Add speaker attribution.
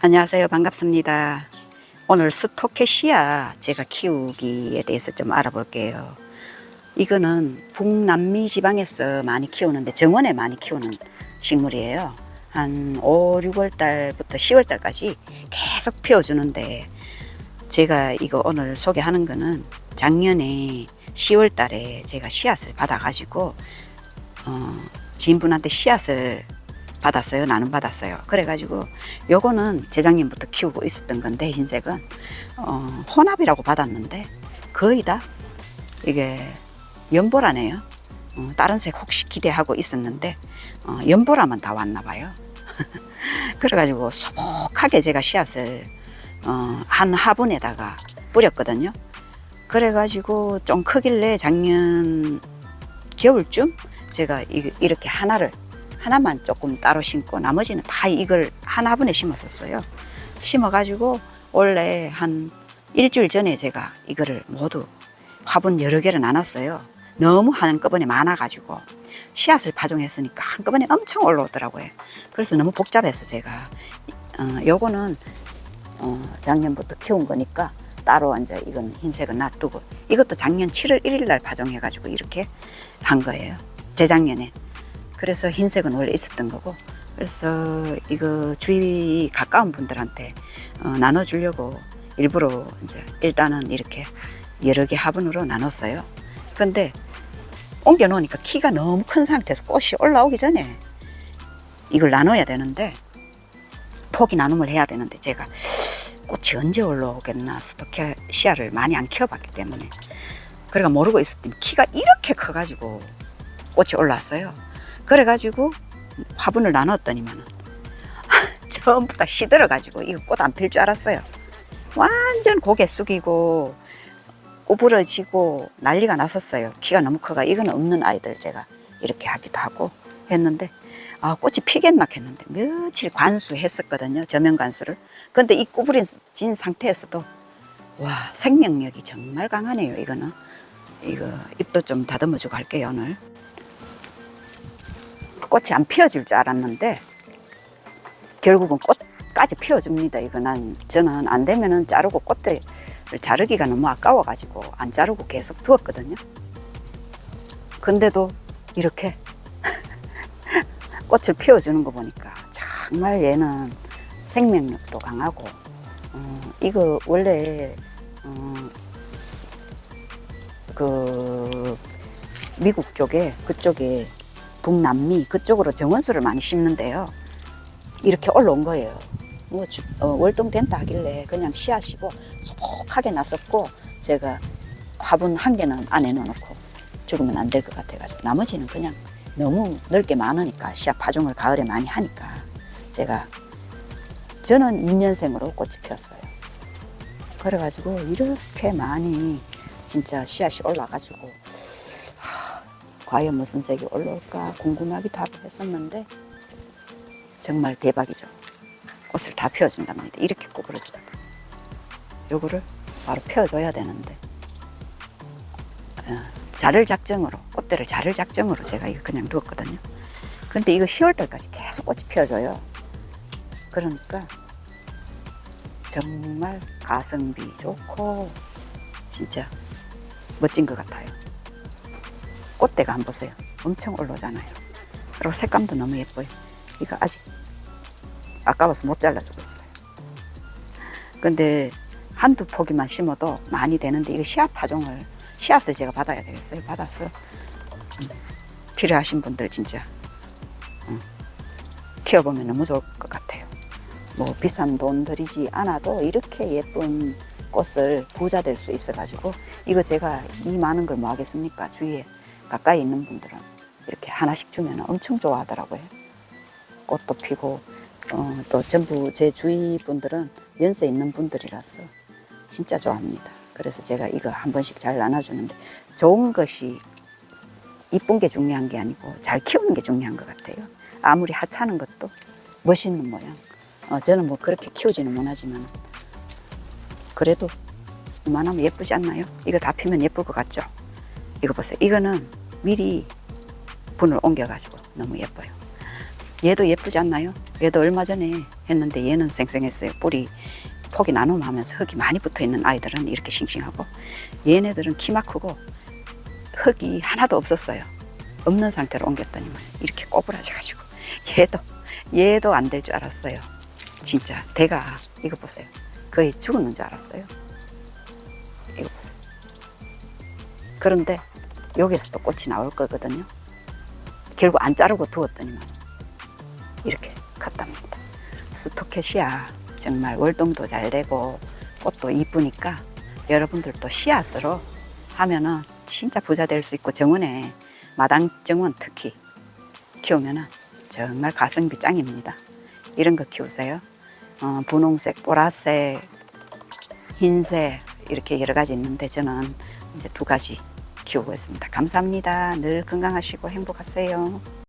Speaker 1: 안녕하세요. 반갑습니다. 오늘 스토케시아 제가 키우기에 대해서 좀 알아볼게요. 이거는 북남미 지방에서 많이 키우는데 정원에 많이 키우는 식물이에요. 한 5, 6월 달부터 10월 달까지 계속 피워주는데 제가 이거 오늘 소개하는 거는 작년에 10월 달에 제가 씨앗을 받아가지고 어, 지인분한테 씨앗을 받았어요. 나는 받았어요. 그래가지고 요거는 재작년부터 키우고 있었던 건데 흰색은 어, 혼합이라고 받았는데 거의 다 이게 연보라네요. 어, 다른 색 혹시 기대하고 있었는데 어, 연보라만 다 왔나 봐요. 그래가지고 소복하게 제가 씨앗을 어, 한 화분에다가 뿌렸거든요. 그래가지고 좀 크길래 작년 겨울쯤 제가 이- 이렇게 하나를 하나만 조금 따로 심고 나머지는 다 이걸 한 화분에 심었었어요. 심어가지고 원래 한 일주일 전에 제가 이거를 모두 화분 여러 개를 나눴어요. 너무 한꺼번에 많아가지고 씨앗을 파종했으니까 한꺼번에 엄청 올라오더라고요. 그래서 너무 복잡해서 제가 어, 요거는 어, 작년부터 키운 거니까 따로 이제 이건 흰색은 놔두고 이것도 작년 7월 1일 날 파종해가지고 이렇게 한 거예요. 재작년에. 그래서 흰색은 원래 있었던 거고 그래서 이거 주위 가까운 분들한테 어, 나눠주려고 일부러 이제 일단은 이렇게 여러 개 화분으로 나눴어요. 근데 옮겨 놓으니까 키가 너무 큰 상태에서 꽃이 올라오기 전에 이걸 나눠야 되는데 포기 나눔을 해야 되는데 제가 꽃이 언제 올라오겠나 스토키아를 많이 안 키워봤기 때문에 그래가 모르고 있었더니 키가 이렇게 커가지고 꽃이 올라왔어요. 그래가지고 화분을 나눴더니만은 전부 다 시들어가지고 이거 꽃 안 필 줄 알았어요. 완전 고개 숙이고 구부러지고 난리가 났었어요. 키가 너무 커가 이거는 없는 아이들 제가 이렇게 하기도 하고 했는데 아 꽃이 피겠나 했는데 며칠 관수했었거든요. 저면 관수를. 근데 이 구부러진 상태에서도 와 생명력이 정말 강하네요. 이거는 이거 잎도 좀 다듬어주고 할게요 오늘. 꽃이 안 피어질 줄 알았는데 결국은 꽃까지 피워줍니다. 이거 난 저는 안 되면은 자르고 꽃대를 자르기가 너무 아까워가지고 안 자르고 계속 두었거든요. 근데도 이렇게 꽃을 피워주는 거 보니까 정말 얘는 생명력도 강하고 어, 이거 원래 어, 그 미국 쪽에 그쪽에 북남미 그쪽으로 정원수를 많이 심는데요. 이렇게 올라온 거예요. 뭐 주- 어, 월동 된다 하길래 그냥 씨앗이고 소복하게 났었고 제가 화분 한 개는 안에 넣어놓고 죽으면 안 될 것 같아가지고 나머지는 그냥 너무 넓게 많으니까 씨앗 파종을 가을에 많이 하니까 제가 저는 2년생으로 꽃이 피었어요. 그래가지고 이렇게 많이 진짜 씨앗이 올라가지고 하, 과연 무슨 색이 올라올까 궁금하기도 하고 했었는데 정말 대박이죠. 꽃을 다 피워준답니다. 이렇게 구부러주다가 요거를 바로 피워줘야 되는데 어, 자를 작정으로 꽃대를 자를 작정으로 제가 이거 그냥 두었거든요. 근데 이거 10월달까지 계속 꽃이 피어져요. 그러니까 정말 가성비 좋고 진짜 멋진 것 같아요. 꽃대가 한번 보세요. 엄청 올라오잖아요. 그리고 색감도 너무 예뻐요. 이거 아직 아까워서 못 잘라주고 있어요. 근데 한두 포기만 심어도 많이 되는데 이거 씨앗 파종을 씨앗을 제가 받아야 되겠어요. 받아서 음, 필요하신 분들 진짜 음, 키워보면 너무 좋을 것 같아요. 뭐 비싼 돈 들이지 않아도 이렇게 예쁜 꽃을 부자 될 수 있어가지고 이거 제가 이 많은 걸 뭐 하겠습니까? 주위에 가까이 있는 분들은 이렇게 하나씩 주면 엄청 좋아하더라고요. 꽃도 피고 어, 또 전부 제 주위 분들은 연세 있는 분들이라서 진짜 좋아합니다. 그래서 제가 이거 한 번씩 잘 나눠주는데 좋은 것이 이쁜 게 중요한 게 아니고 잘 키우는 게 중요한 것 같아요. 아무리 하찮은 것도 멋있는 모양. 어, 저는 뭐 그렇게 키우지는 못하지만 그래도 이만하면 예쁘지 않나요? 이거 다 피면 예쁠 것 같죠? 이거 보세요. 이거는 미리 분을 옮겨가지고 너무 예뻐요. 얘도 예쁘지 않나요? 얘도 얼마 전에 했는데 얘는 생생했어요. 뿌리 폭이 나눔하면서 흙이 많이 붙어 있는 아이들은 이렇게 싱싱하고 얘네들은 키만 크고 흙이 하나도 없었어요. 없는 상태로 옮겼더니만 이렇게 꼬부라져가지고 얘도 얘도 안 될 줄 알았어요. 진짜 대가 이거 보세요. 거의 죽었는 줄 알았어요. 이거 보세요. 그런데 여기서 또 꽃이 나올 거거든요. 결국 안 자르고 두었더니만 이렇게 컸답니다. 스토켓이야 정말 월동도 잘 되고 꽃도 이쁘니까 여러분들도 씨앗으로 하면은 진짜 부자 될 수 있고 정원에 마당 정원 특히 키우면은 정말 가성비 짱입니다. 이런 거 키우세요. 어, 분홍색, 보라색, 흰색 이렇게 여러 가지 있는데 저는 이제 두 가지 키우고 있습니다. 감사합니다. 늘 건강하시고 행복하세요.